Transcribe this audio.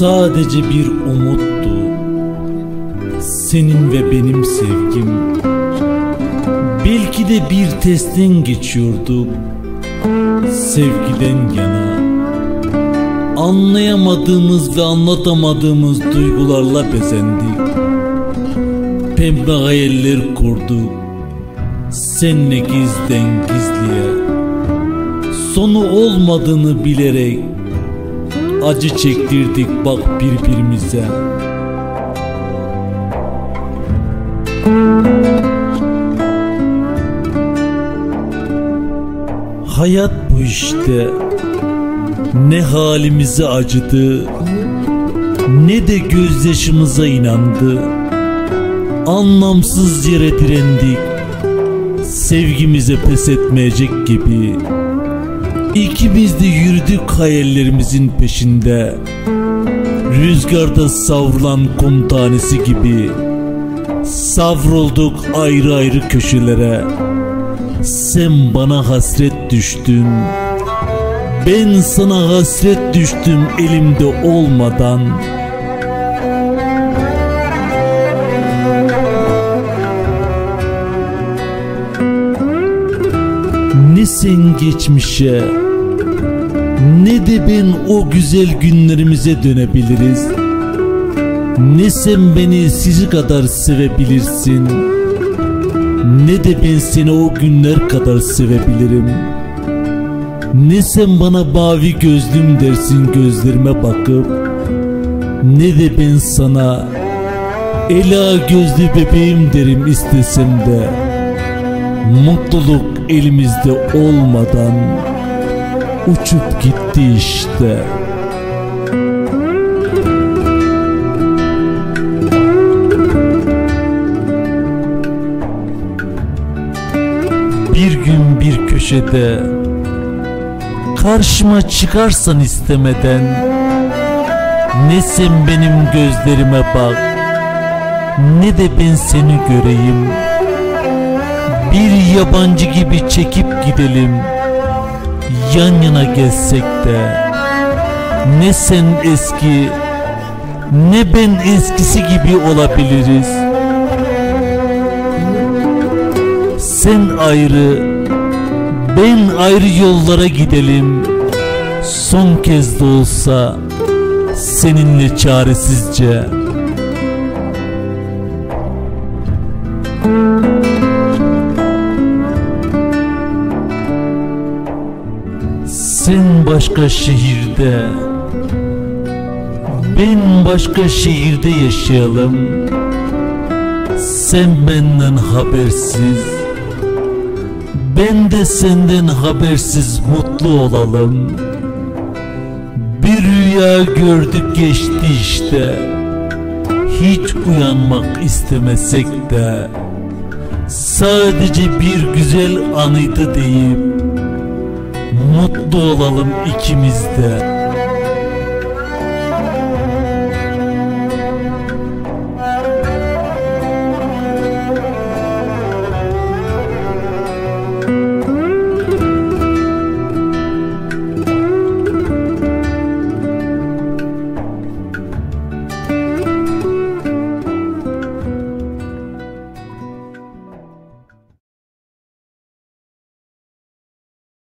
sadece bir umuttu. Senin ve benim sevgim. Belki de bir testten geçiyorduk. Sevgiden yana. Anlayamadığımız ve anlatamadığımız duygularla bezendik. Pembe hayaller kurduk. Seninle gizden gizliye. Sonu olmadığını bilerek acı çektirdik bak birbirimize. Hayat bu işte. Ne halimize acıdı, ne de gözyaşımıza inandı. Anlamsız yere direndik. Sevgimize pes etmeyecek gibi. İkimiz de yürüdük hayallerimizin peşinde. Rüzgarda savrulan kum tanesi gibi. Savrulduk ayrı ayrı köşelere. Sen bana hasret düştün. Ben sana hasret düştüm elimde olmadan. Sen geçmişe ne de ben o güzel günlerimize dönebiliriz. Ne sen beni sizi kadar sevebilirsin. Ne de ben seni o günler kadar sevebilirim. Ne sen bana mavi gözlüm dersin gözlerime bakıp Ne de ben sana Ela gözlü bebeğim derim istesem de Mutluluk elimizde olmadan Uçup gitti işte. Bir gün bir köşede Karşıma çıkarsan istemeden Ne sen benim gözlerime bak Ne de ben seni göreyim yabancı gibi çekip gidelim. Yan yana gezsek de Ne sen eski Ne ben eskisi gibi olabiliriz. Sen ayrı ben ayrı yollara gidelim. Son kez de olsa Seninle çaresizce Sen başka şehirde Ben başka şehirde yaşayalım. Sen benden habersiz ben de senden habersiz mutlu olalım. Bir rüya gördük geçti işte Hiç uyanmak istemesek de. Sadece bir güzel anıydı deyip Mutlu olalım ikimiz de